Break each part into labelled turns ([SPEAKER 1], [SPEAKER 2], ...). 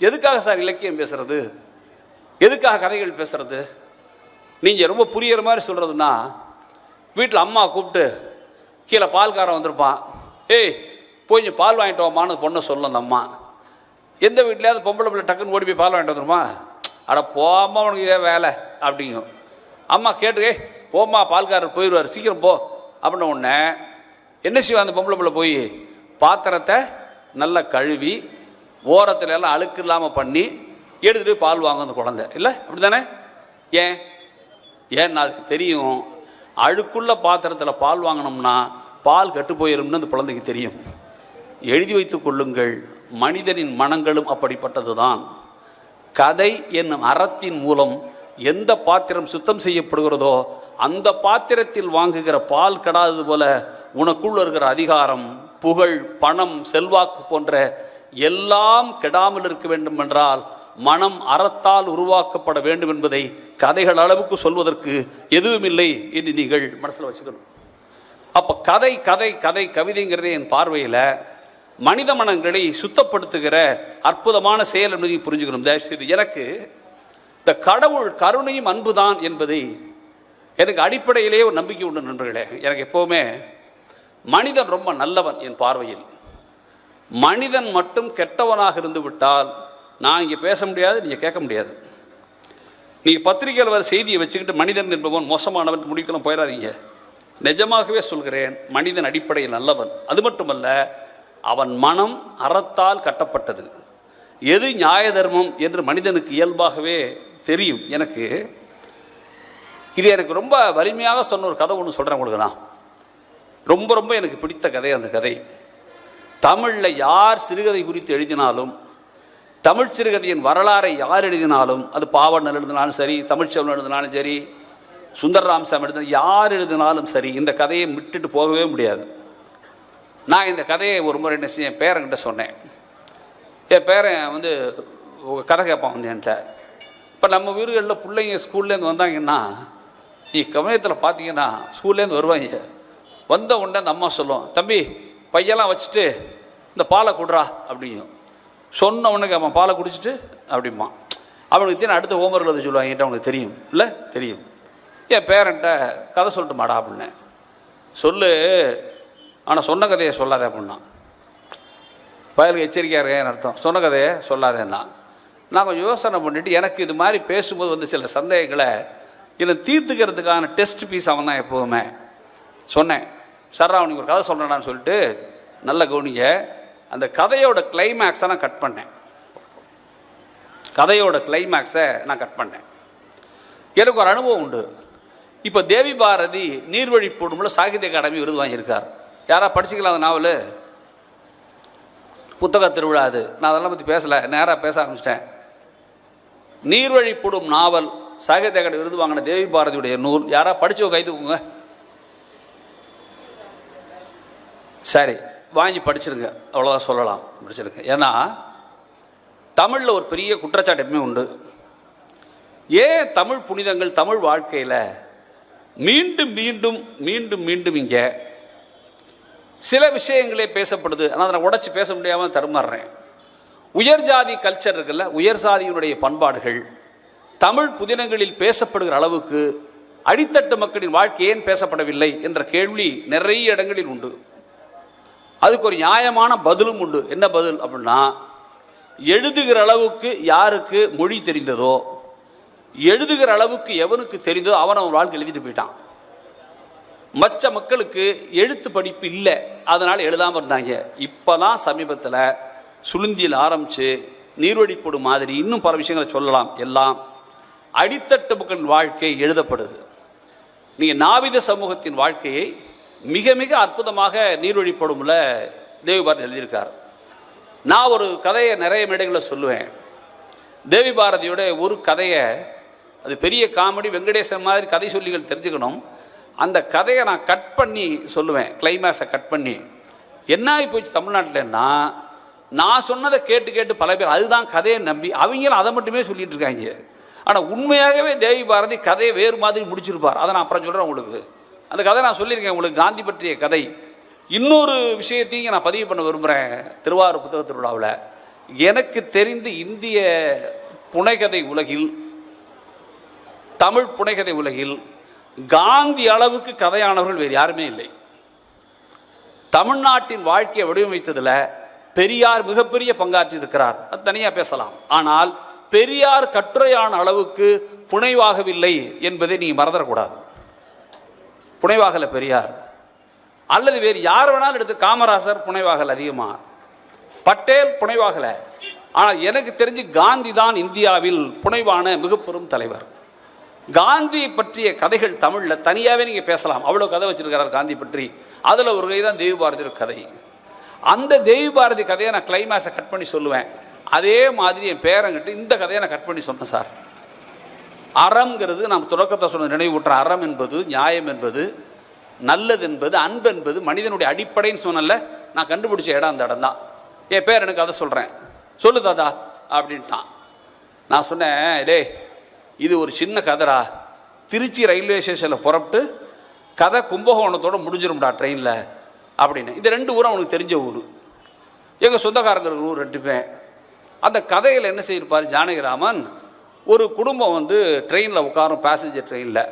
[SPEAKER 1] எதுக்காக சார் இலக்கியம் பேசுறது? எதுக்காக கதைகள் பேசுறது? நீங்கள் ரொம்ப புரியிற மாதிரி சொல்கிறதுன்னா வீட்டில் அம்மா கூப்பிட்டு கீழே பால்காரன் வந்திருப்பான். ஏய் போய் பால் வாங்கிட்டு வாமான்னு பொண்ணை சொல்லும் அந்த அம்மா. எந்த வீட்லையாவது பொம்பளை பிள்ளை டக்குன்னு ஓடி போய் பால் வாங்கிட்டு வந்துருமா? அட போமா உனக்கு இதே வேலை அப்படிங்கும். அம்மா கேட்டு "ஏய், போம்மா பால்காரர் போயிடுவார் சீக்கிரம் போ அப்படின்ன உடனே என்ன செய்வா அந்த பொம்பளை பிள்ளை போய் பாத்திரத்தை நல்லா கழுவி ஓரத்தில் எல்லாம் அழுக்கு இல்லாமல் பண்ணி எடுத்துகிட்டு போய் பால் வாங்கும் அந்த குழந்தை. இல்லை? அப்படி தானே ஏன்? ஏன்னா அதுக்கு தெரியும். அழுக்குள்ள பாத்திரத்தில் பால் வாங்கினோம்னா பால் கெட்டு போயிரும்னு அந்த குழந்தைக்கு தெரியும். எழுதி வைத்துக் கொள்ளுங்கள். மனிதனின் மனங்களும் அப்படிப்பட்டதுதான். கதை என்னும் அறத்தின் மூலம் எந்த பாத்திரம் சுத்தம் செய்யப்படுகிறதோ அந்த பாத்திரத்தில் வாங்குகிற பால் கெடாதது போல உனக்குள்ள இருக்கிற அதிகாரம் புகழ் பணம் செல்வாக்கு போன்ற எல்லாம் கெடாமல் இருக்க வேண்டும் என்றால் மனம் அறத்தால் உருவாக்கப்பட வேண்டும் என்பதை கதைகள் அளவுக்கு சொல்வதற்கு எதுவுமில்லை என்று நீங்கள் மனசில் வச்சுக்கணும். அப்போ கதை கதை கதை கவிதைங்கிறதே என் பார்வையில் மனித மனங்களை சுத்தப்படுத்துகிற அற்புதமான செயல் என்பதை புரிஞ்சுக்கணும். தயவுசெய்து எனக்கு இந்த கடவுள் கருணையும் அன்புதான் என்பதை எனக்கு அடிப்படையிலேயே ஒரு நம்பிக்கை உண்டு நண்பர்களே. எனக்கு எப்போவுமே மனிதன் ரொம்ப நல்லவன் என் பார்வையில். மனிதன் மட்டும் கெட்டவனாக இருந்து விட்டால் நான் இங்கே பேச முடியாது நீங்கள் கேட்க முடியாது. நீங்கள் பத்திரிகையில் வர செய்தியை வச்சுக்கிட்டு மனிதன் என்பவன் மோசமானவன் முடிக்கலாம் போயிடாதீங்க. நிஜமாகவே சொல்கிறேன் மனிதன் அடிப்படையில் நல்லவன். அது மட்டுமல்ல அவன் மனம் அறத்தால் கட்டப்பட்டது. எது நியாய தர்மம் என்று மனிதனுக்கு இயல்பாகவே தெரியும். எனக்கு இது எனக்கு ரொம்ப வலிமையாக சொன்ன ஒரு கதை ஒன்று சொல்கிறேன் உங்களுக்கு நான். ரொம்ப ரொம்ப எனக்கு பிடித்த கதை அந்த கதை. தமிழில் யார் சிறுகதை குறித்து எழுதினாலும் தமிழ் சிறுகதையின் வரலாறை யார் எழுதினாலும் அது பாவண்ணன் எழுதினாலும் சரி தமிழ்ச்செல்வன் எழுதினாலும் சரி சுந்தரராம் சாமி எழுதினாலும் யார் எழுதினாலும் சரி இந்த கதையை விட்டுட்டு போகவே முடியாது. நான் இந்த கதையை ஒரு முறை என்ன செய்ய என் பேரன்கிட்ட சொன்னேன். என் பேரன் வந்து கதை கேட்பான் வந்து என்கிட்ட. இப்போ நம்ம வீடுகளில் பிள்ளைங்க ஸ்கூல்லேருந்து வந்தாங்கன்னா நீ கவனத்தில் பார்த்தீங்கன்னா ஸ்கூல்லேருந்து வருவாங்க. வந்த உடனே அந்த அம்மா சொல்லுவோம் தம்பி பையெல்லாம் வச்சுட்டு இந்த பாலை குடுறா அப்படிங்கும் சொன்ன அவன் பாலை குடிச்சிட்டு அப்படிம்பான். அவனுக்கு தெரியும் அடுத்த ஹோம்ஒர்க்கில் வந்து சொல்லுவாங்க. என்கிட்ட அவனுக்கு தெரியும். இல்லை தெரியும். என் பேரண்ட்டை கதை சொல்லிட்டு மாடா அப்படின்னேன் சொல்லு. ஆனால் சொன்ன கதையை சொல்லாத அப்படின்னா. பயலுக்கு எச்சரிக்கையாக இருக்கேன் அர்த்தம். சொன்ன கதையை சொல்லாதேன்னா. நான் கொஞ்சம் யோசனை பண்ணிவிட்டு எனக்கு இது மாதிரி பேசும்போது வந்து சில சந்தேகங்களை என்னை தீர்த்துக்கிறதுக்கான டெஸ்ட் பீஸ் அவன் தான் எப்போவுமே சொன்னேன். சார் அவனுக்கு ஒரு கதை சொல்கிறேன்னு சொல்லிட்டு நல்ல கவனிங்க. அந்த கதையோட கிளைமேக்ஸை நான் கட் பண்ணேன். கதையோட கிளைமேக்ஸை நான் கட் பண்ணேன். எனக்கு ஒரு அனுபவம் உண்டு. இப்போ தேவி பாரதி நீர்வழி போடும்போது சாகித்ய அகாடமி விருது வாங்கியிருக்கார். யாராக படிச்சுக்கலாம் அந்த நாவல்? புத்தக திருவிழா அது. நான் அதெல்லாம் பற்றி பேசலை. நேராக பேச ஆரம்பிச்சிட்டேன். நீர்வழி போடும் நாவல் சாகித்ய அகாடமி விருது வாங்கின தேவி பாரதியுடைய நூல். யாராக படிச்சு கைதுக்குங்க சரி. வாங்கி படிச்சிருங்க. அவ்வளோதான் சொல்லலாம். படிச்சிருங்க ஏன்னா தமிழில் ஒரு பெரிய குற்றச்சாட்டு எப்பவுமே உண்டு. ஏன் தமிழ் புனிதங்கள் தமிழ் வாழ்க்கையில் மீண்டும் மீண்டும் மீண்டும் மீண்டும் இங்கே சில விஷயங்களே பேசப்படுது. ஆனால் அதை நான் உடச்சி பேச முடியாமல் தருமாறுறேன் உயர் ஜாதி கல்ச்சர் இருக்குல்ல உயர் சாதியினுடைய பண்பாடுகள் தமிழ் புதினங்களில் பேசப்படுகிற அளவுக்கு அடித்தட்டு மக்களின் வாழ்க்கை ஏன் பேசப்படவில்லை என்ற கேள்வி நிறைய இடங்களில் உண்டு. அதுக்கு ஒரு நியாயமான பதிலும் உண்டு. என்ன பதில் அப்படின்னா எழுதுகிற அளவுக்கு யாருக்கு மொழி தெரிந்ததோ எழுதுகிற அளவுக்கு எவனுக்கு தெரிந்ததோ அவன் அவன் வாழ்க்கை எழுதிட்டு போயிட்டான். மற்ற மக்களுக்கு எழுத்து படிப்பு இல்லை அதனால் எழுதாமல் இருந்தாங்க. இப்போதான் சமீபத்தில் சுளுந்தியில் ஆரம்பித்து நீர்வழிப்படு மாதிரி இன்னும் பல விஷயங்களை சொல்லலாம். எல்லாம் அடித்தட்டு மக்களின் வாழ்க்கை எழுதப்படுது. நீங்கள் நாவித சமூகத்தின் வாழ்க்கையை மிக மிக அற்புதமாக நீர்வழிப்படும்ல தேவிபாரதி எழுதியிருக்கார். நான் ஒரு கதையை நிறைய மேடைகளில் சொல்லுவேன். தேவி பாரதியோட ஒரு கதையை அது பெரிய காமெடி வெங்கடேசன் மாதிரி கதை சொல்லிகள் தெரிஞ்சுக்கணும். அந்த கதையை நான் கட் பண்ணி சொல்லுவேன் கிளைமேக்ஸை கட் பண்ணி. என்ன ஆகி போச்சு தமிழ்நாட்டிலன்னா நான் சொன்னதை கேட்டு கேட்டு பல பேர் அதுதான் கதையை நம்பி அவங்களும் அதை மட்டுமே சொல்லிட்டு இருக்காங்க. ஆனால் உண்மையாகவே தேவி பாரதி கதையை வேறு மாதிரி முடிச்சிருப்பார். அதை நான் அப்புறம் சொல்கிறேன் உங்களுக்கு. அந்த கதை நான் சொல்லியிருக்கேன் உங்களுக்கு காந்தி பற்றிய கதை. இன்னொரு விஷயத்தையும் நான் பதிவு பண்ண விரும்புகிறேன் திருவாரூர் புத்தக திருவிழாவில். எனக்கு தெரிந்து இந்திய புனைகதை உலகில் தமிழ் புனைகதை உலகில் காந்தி அளவுக்கு கதையானவர்கள் வேறு யாருமே இல்லை. தமிழ்நாட்டின் வாழ்க்கையை வடிவமைத்ததில் பெரியார் மிகப்பெரிய பங்காற்றியிருக்கிறார். அது தனியாக பேசலாம். ஆனால் பெரியார் கட்டுரையான அளவுக்கு புனைவாகவில்லை என்பதை நீ மறந்துடக்கூடாது. புனைவாகல பெரியார். அல்லது வேறு யார் வேணாலும் எடுத்து காமராசர் புனைவாகல் அதிகமாக பட்டேல் புனைவாகல. ஆனால் எனக்கு தெரிஞ்சு காந்தி தான் இந்தியாவில் புனைவான மிகப்பெரும் தலைவர். காந்தி பற்றிய கதைகள் தமிழில் தனியாகவே நீங்கள் பேசலாம். அவ்வளோ கதை வச்சிருக்கிறார் காந்தி பற்றி. அதில் ஒரு கதை தான் தெய்வ பாரதியோட கதை. அந்த தேவி பாரதி கதையை நான் கிளைமேக்ஸை கட் பண்ணி சொல்லுவேன். அதே மாதிரி என் பேரங்கிட்ட இந்த கதையை நான் கட் பண்ணி சொன்னேன் சார். அறம்ங்கிறது நாம் தொடக்கத்தை சொன்ன நினைவூற்ற அறம் என்பது நியாயம் என்பது நல்லது என்பது அன்பு என்பது மனிதனுடைய அடிப்படைன்னு சொன்னல நான் கண்டுபிடிச்ச இடம் அந்த இடம் தான் என் பேர் எனக்கு அதை சொல்கிறேன் சொல்லு தாதா அப்படின்ட்டான். நான் சொன்னேன் டேய் இது ஒரு சின்ன கதைடா. திருச்சி ரயில்வே ஸ்டேஷனில் புறப்பட்டு கதை கும்பகோணத்தோட முடிஞ்சிரும்டா ட்ரெயினில் அப்படின்னு. இந்த ரெண்டு ஊரும் அவனுக்கு தெரிஞ்ச ஊர். எங்கள் சொந்தக்காரங்க ஊர் ரெண்டு பேர். அந்த கதையில் என்ன செய்யிருப்பார் ஜானகிராமன் ஒரு குடும்பம் வந்து ட்ரெயினில் உட்காரும் பேசஞ்சர் ட்ரெயினில்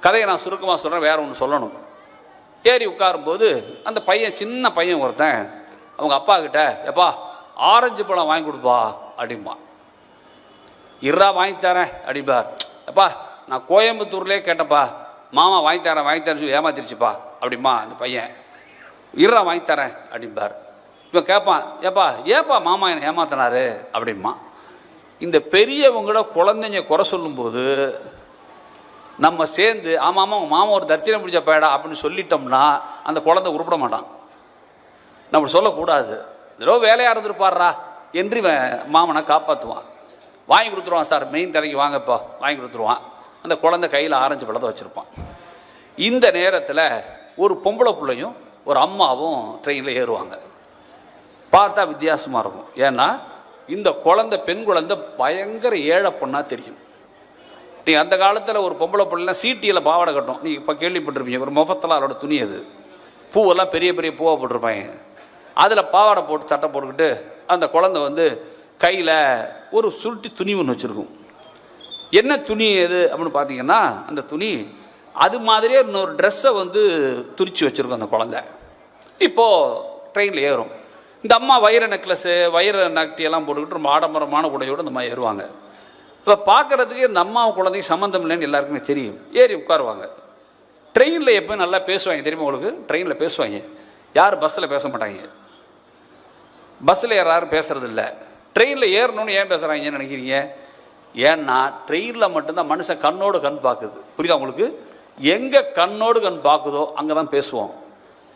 [SPEAKER 1] கதையை நான் சுருக்கமாக சொல்கிறேன் வேற ஒன்று சொல்லணும். ஏறி உட்காரும்போது அந்த பையன் சின்ன பையன் ஒருத்தன் அவங்க அப்பா கிட்ட எப்பா ஆரஞ்சு பழம் வாங்கி கொடுப்பா அப்படிம்பா இறா வாங்கி தரேன் அப்படிம்பார். எப்பா நான் கோயம்புத்தூர்லேயே கேட்டப்பா மாமா வாங்கி தரேன் வாங்கி தரேன் சொல்லி ஏமாத்திருச்சுப்பா அப்படிமா அந்த பையன். இறா வாங்கி தரேன் அப்படிம்பார். இவன் கேட்பான் ஏப்பா ஏப்பா மாமா என்னை ஏமாத்தினாரு அப்படிமா இந்த பெரியவங்கள குழந்தைங்க குறை சொல்லும்போது நம்ம சேர்ந்து ஆமாம் ஆமாம் உங்கள் மாமா ஒரு தர்த்தினம் பிடிச்ச பேடா அப்படின்னு சொல்லிட்டோம்னா அந்த குழந்தை உருப்பிட மாட்டான். நம்ம சொல்லக்கூடாது. ஏதோ வேலையாக இருந்திருப்பாரா என்று இவன் மாமனை காப்பாற்றுவான் வாங்கி கொடுத்துருவான் சார் மெயின் கடைக்கு வாங்கப்பா வாங்கி கொடுத்துருவான். அந்த குழந்தை கையில் ஆரஞ்சு பழத்தை வச்சுருப்பான். இந்த நேரத்தில் ஒரு பொம்பளை பிள்ளையும் ஒரு அம்மாவும் ட்ரெயினில் ஏறுவாங்க. பார்த்தா வித்தியாசமாக இருக்கும். ஏன்னா இந்த குழந்தை பெண் குழந்தை பயங்கர ஏழை பொண்ணாக தெரியும். நீ அந்த காலத்தில் ஒரு பொம்பளை பிள்ளைலாம் சீட்டியில் பாவாடை கட்டும் நீ இப்போ கேள்விப்பட்டிருப்பீங்க ஒரு முகத்தலாரோட துணி அது. பூவெல்லாம் பெரிய பெரிய பூவாக போட்டிருப்பாங்க. அதில் பாவாடை போட்டு சட்டை போட்டுக்கிட்டு அந்த குழந்தை வந்து கையில் ஒரு சுருட்டி துணி ஒன்று வச்சுருக்கும். என்ன துணி எது அப்படின்னு பார்த்தீங்கன்னா அந்த துணி அது மாதிரியே இன்னொரு ட்ரெஸ்ஸை வந்து துரிச்சு வச்சுருக்கும் அந்த குழந்தை. இப்போது ட்ரெயினில் ஏறும். இந்த அம்மா வைர நெக்லஸ்ஸு வைர நக்டியெல்லாம் போட்டுக்கிட்டு ரொம்ப ஆடம்பரமான உடையோடு இந்த மாதிரி ஏறுவாங்க. இப்போ பார்க்குறதுக்கு இந்த அம்மா குழந்தைக்கு சம்மந்தம் இல்லைன்னு எல்லாருக்குமே தெரியும். ஏறி உட்காருவாங்க. ட்ரெயினில் எப்போ நல்லா பேசுவாங்க. தெரியுமா உங்களுக்கு? ட்ரெயினில் பேசுவாங்க. யார் பஸ்ஸில் பேச மாட்டாங்க. பஸ்ஸில் யாரும் பேசுகிறது இல்லை. ட்ரெயினில் ஏறணும்னு ஏன் பேசுகிறாங்கன்னு நினைக்கிறீங்க? ஏன்னா ட்ரெயினில் மட்டும்தான் மனுஷன் கண்ணோடு கண் பார்க்குது. புரியுதா உங்களுக்கு? எங்கே கண்ணோடு கண் பார்க்குதோ அங்கே தான் பேசுவோம்.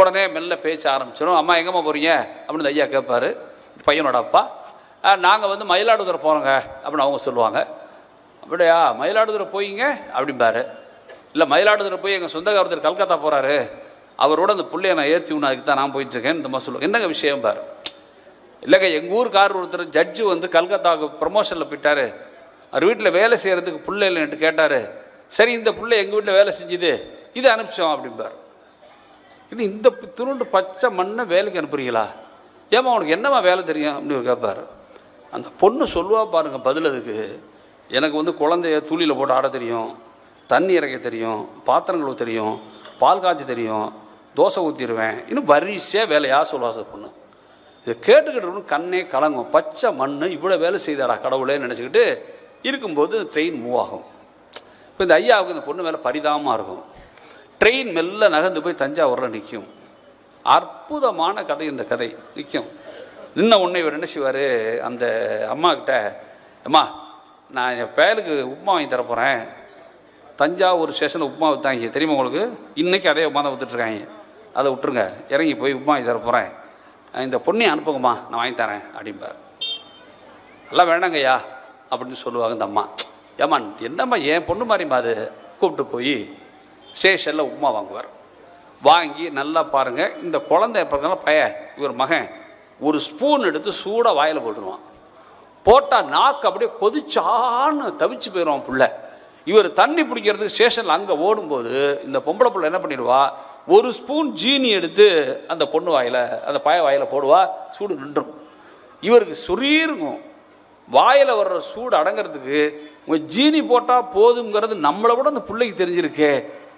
[SPEAKER 1] உடனே மெல்ல பேச ஆரம்பிச்சிடும் அம்மா எங்கம்மா போகிறீங்க அப்படின்னு ஐயா கேட்பாரு பையனோட அப்பா. நாங்கள் வந்து மயிலாடுதுறை போகிறோங்க அப்படின்னு அவங்க சொல்லுவாங்க. அப்படியா மயிலாடுதுறை போயிங்க அப்படிம்பாரு. இல்லை மயிலாடுதுறை போய் எங்கள் சொந்தக்காரத்தர் கல்கத்தா போகிறாரு அவரோட அந்த பிள்ளைய நான் ஏற்றி விடணும் அதுக்கு தான் நான் போயிட்டுருக்கேன் இந்த மாதிரி சொல்லுவேன் என்னங்க விஷயம்? பாரு. இல்லைங்க எங்கள் ஊருக்கார் ஒருத்தர் ஜட்ஜு வந்து கல்கத்தாவுக்கு ப்ரமோஷனில் போயிட்டார். அவர் வீட்டில் வேலை செய்கிறதுக்கு பிள்ளை இல்லைன்ட்டு கேட்டார். சரி இந்த பிள்ளை எங்கள் வீட்டில் வேலை செஞ்சுது இது அனுப்பிச்சோம் அப்படிம்பார். இன்னும் இந்த பி- துருண்டு பச்சை மண்ணை வேலைக்கு அனுப்புறீங்களா? ஏம்மா உனக்கு என்னம்மா வேலை தெரியும்? அப்படின்னு கேட்பார் அந்த பொண்ணு சொல்லுவா பாருங்க பதில் அதுக்கு. எனக்கு வந்து குழந்தைய துளியில் போட்டு ஆட தெரியும் தண்ணி இறக்க தெரியும் பாத்திரங்களுக்கு தெரியும் பால் காய்ச்ச தெரியும் தோசை ஊற்றிடுவேன் இன்னும் வரிசையாக வேலையாக சொல்லுவா சார் பொண்ணு. இதை கேட்டுக்கிட்டு கண்ணே கலங்கும். பச்சை மண் இவ்வளோ வேலை செய்தாடா கடவுளே நினச்சிக்கிட்டு இருக்கும்போது ட்ரெயின் மூவ் ஆகும். இப்போ இந்த ஐயாவுக்கு இந்த பொண்ணு மேலே பரிதாபமாக இருக்கும். ட்ரெயின் மெல்ல நகர்ந்து போய் தஞ்சாவூரில் நிற்கும் அற்புதமான கதை இந்த கதை. நிற்கும் நின்ன உடனே இவர் என்ன செய்வார்? அந்த அம்மா கிட்ட அம்மா நான் என் பயலுக்கு உப்புமா வாங்கி தர போகிறேன் தஞ்சாவூர் ஸ்டேஷனில் உப்புமா விற்றாங்க தெரியுமா உங்களுக்கு? இன்றைக்கி அதே உப்புமா தான் விற்றுட்ருக்காங்க அதை விட்டுருங்க. இறங்கி போய் உப்புமா வாங்கி தர போகிறேன் இந்த பொண்ணையை அனுப்புங்கம்மா. நான் வாங்கி தரேன். அப்படிம்பார். எல்லாம் வேண்டாங்கய்யா அப்படின்னு சொல்லுவாங்க இந்த அம்மா. ஏம்மா என்னம்மா என் பொண்ணு மாதிரிம்மா அது? கூப்பிட்டு போய் ஸ்டேஷனில் உப்புமா வாங்குவார். வாங்கி நல்லா பாருங்கள் இந்த குழந்தை எப்போ பைய இவர் மகன். ஒரு ஸ்பூன் எடுத்து சூடாக வாயில் போட்டுருவான். போட்டால் நாக்கு அப்படியே கொதிச்சான்னு தவிச்சு போயிடுவான் பிள்ளை. இவர் தண்ணி பிடிக்கிறதுக்கு ஸ்டேஷனில் அங்கே ஓடும்போது இந்த பொம்பளை பிள்ளை என்ன பண்ணிடுவா? ஒரு ஸ்பூன் ஜீனி எடுத்து அந்த பொண்ணு வாயில் அந்த பய வாயில் போடுவா சூடு நின்றும். இவருக்கு சொரீருக்கும் வாயில் வர்ற சூடு அடங்கிறதுக்கு உங்கள் ஜீனி போட்டால் போதுங்கிறது நம்மளை விட அந்த பிள்ளைக்கு தெரிஞ்சிருக்கே.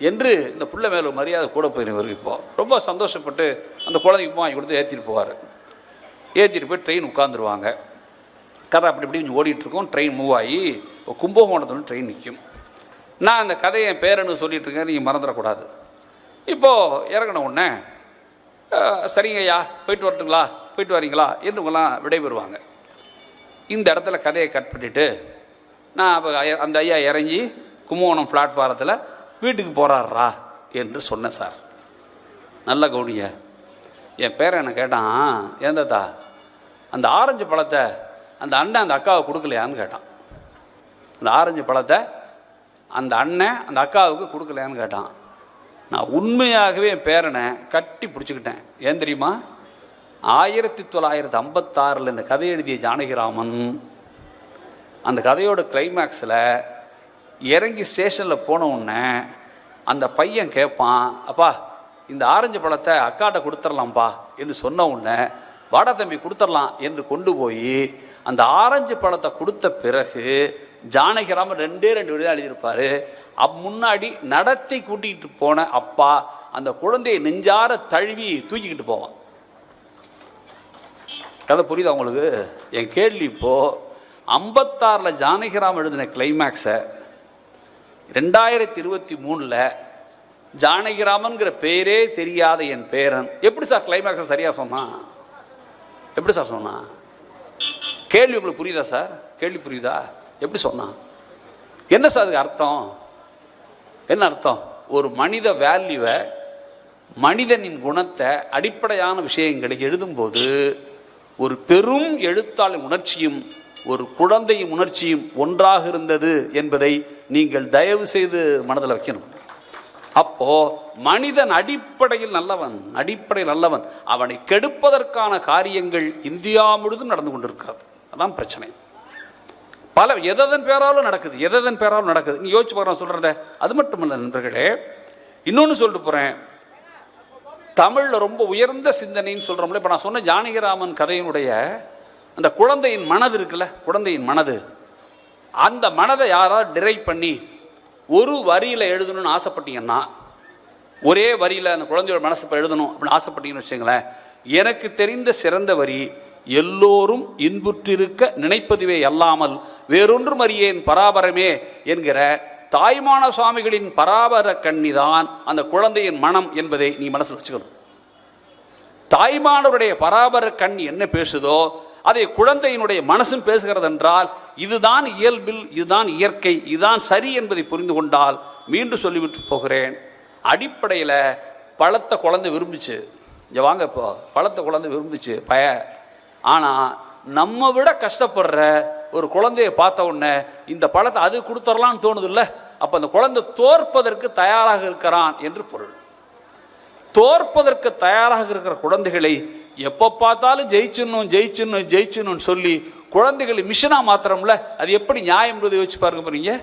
[SPEAKER 1] என்று இந்த பிள்ளை மேலே மரியாதை கூட போயிடும் இப்போது ரொம்ப சந்தோஷப்பட்டு அந்த குழந்தைக்கு வாங்கி கொடுத்து ஏற்றிட்டு போவார். ஏற்றிட்டு போய் ட்ரெயின் உட்காந்துருவாங்க கதை அப்படி இப்படி கொஞ்சம் ஓடிட்டுருக்கோம். ட்ரெயின் மூவ் ஆகி இப்போ கும்பகோணத்தில் ட்ரெயின் நிற்கும். நான் அந்த கதையை என் பேரனு சொல்லிட்டு இருக்கேன். நீங்கள் மறந்துடக்கூடாது. இப்போது இறங்கின உடனே சரிங்க ஐயா போயிட்டு வரட்டுங்களா? போயிட்டு வரீங்களா? என்றுங்களாம் விடைபெறுவாங்க. இந்த இடத்துல கதையை கட் பண்ணிவிட்டு நான் அப்போ அந்த ஐயா இறங்கி கும்பகோணம் பிளாட்ஃபாரத்தில் வீட்டுக்கு போகிறாரா என்று சொன்னேன் சார். நல்ல கவுனிய என் பேரன் என்ன கேட்டான்? ஏந்தாத்தா அந்த ஆரஞ்சு பழத்தை அந்த அண்ணன் அந்த அக்காவை கொடுக்கலையான்னு கேட்டான். அந்த ஆரஞ்சு பழத்தை அந்த அண்ணன் அந்த அக்காவுக்கு கொடுக்கலையான்னு கேட்டான். நான் உண்மையாகவே என் பேரனை கட்டி பிடிச்சிக்கிட்டேன். ஏன் தெரியுமா? ஆயிரத்தி தொள்ளாயிரத்தி ஐம்பத்தாறில் இந்த கதை எழுதிய ஜானகிராமன் அந்த கதையோட கிளைமேக்ஸில் இறங்கி ஸ்டேஷனில் போன உடனே அந்த பையன் கேட்பான் அப்பா இந்த ஆரஞ்சு பழத்தை அக்காட்ட கொடுத்துர்லாம்ப்பா என்று சொன்ன உடனே வாடா தம்பி கொடுத்துர்லாம் என்று கொண்டு போய் அந்த ஆரஞ்சு பழத்தை கொடுத்த பிறகு ஜானகிராமன் ரெண்டே ரெண்டு விடுதலை எழுதியிருப்பார் அப் முன்னாடி நடத்தி கூட்டிகிட்டு போன அப்பா அந்த குழந்தையை நெஞ்சார தழுவி தூக்கிக்கிட்டு போவான். கதை புரியுதா உங்களுக்கு? என் கேள்வி இப்போது ஐம்பத்தாறில் ஜானகிராம் எழுதின கிளைமேக்ஸை ரெண்டாயிரத்தி இருபத்தி மூணில் ஜானகிராமன்கிற பேரே தெரியாத என் பேரன். எப்படி சார் கிளைமேக்ஸை சரியாக சொன்னான் எப்படி சார் சொன்னான் கேள்வி உங்களுக்கு புரியுதா சார்? கேள்வி புரியுதா? எப்படி சொன்னான் என்ன சார் அதுக்கு அர்த்தம்? என்ன அர்த்தம்? ஒரு மனித வேல்யூவை மனிதனின் குணத்தை அடிப்படையான விஷயங்களை எழுதும்போது ஒரு பெரும் எழுத்தாளர் உணர்ச்சியும் ஒரு குழந்தையும் உணர்ச்சியும் ஒன்றாக இருந்தது என்பதை நீங்கள் தயவு செய்து மனதில் வைக்கணும். அப்போ மனிதன் அடிப்படையில் நல்லவன் அடிப்படையில் நல்லவன். அவனை கெடுப்பதற்கான காரியங்கள் இந்தியா முழுதும் நடந்து கொண்டிருக்கிறது அதான் பிரச்சனை. பல எதன் பேராலும் நடக்குது எதன் பேராலும் நடக்குது. நீ யோசிச்சு பாரு சொல்கிறத அது மட்டும் இல்லை நண்பர்களே இன்னொன்று சொல்லிட்டு போகிறேன் தமிழில் ரொம்ப உயர்ந்த சிந்தனைன்னு சொல்கிறோம்ல இப்போ நான் சொன்ன ஜானகிராமன் கதையினுடைய அந்த குழந்தையின் மனது இருக்குல்ல குழந்தையின் மனது. அந்த மனதை யாராவது டிரைவ் பண்ணி ஒரு வரியில் எழுதணும்னு ஆசைப்பட்டீங்கன்னா ஒரே வரியில் அந்த குழந்தையோட மனசை இப்போ எழுதணும் அப்படின்னு ஆசைப்பட்டீங்கன்னு வச்சுங்களேன் எனக்கு தெரிந்த சிறந்த வரி எல்லோரும் இன்புற்றிருக்க நினைப்பதுவே அல்லாமல் வேறொன்றும் அறியேன் பராபரமே என்கிற தாய்மான சுவாமிகளின் பராபர கண்ணிதான் அந்த குழந்தையின் மனம் என்பதை நீ மனசில் வச்சுக்கணும். தாய்மானவருடைய பராபர கண் என்ன பேசுதோ அதை குழந்தையினுடைய மனசும் பேசுகிறது என்றால் இதுதான் இயல்பில் இதுதான் இயற்கை இதுதான் சரி என்பதை புரிந்து கொண்டால் மீண்டும் சொல்லிவிட்டு போகிறேன். அடிப்படையில் பழத்தை குழந்தை விரும்பிச்சு. இங்கே வாங்க இப்போ. பழத்தை குழந்தை விரும்பிச்சு பய. ஆனால் நம்ம விட கஷ்டப்படுற ஒரு குழந்தையை பார்த்த உடனே இந்த பழத்தை அது கொடுத்துடலான்னு தோணுது இல்லை அப்போ அந்த குழந்தை தோற்பதற்கு தயாராக இருக்கிறான் என்று பொருள். தோற்பதற்கு தயாராக இருக்கிற குழந்தைகளை எப்போ பார்த்தாலும் ஜெயிச்சிடணும் ஜெயிச்சிடணும் ஜெயிச்சிடணும்னு சொல்லி குழந்தைகளை மிஷனாக மாத்திரம்ல அது எப்படி நியாயம் யோசிச்சு பாருங்க போறீங்க.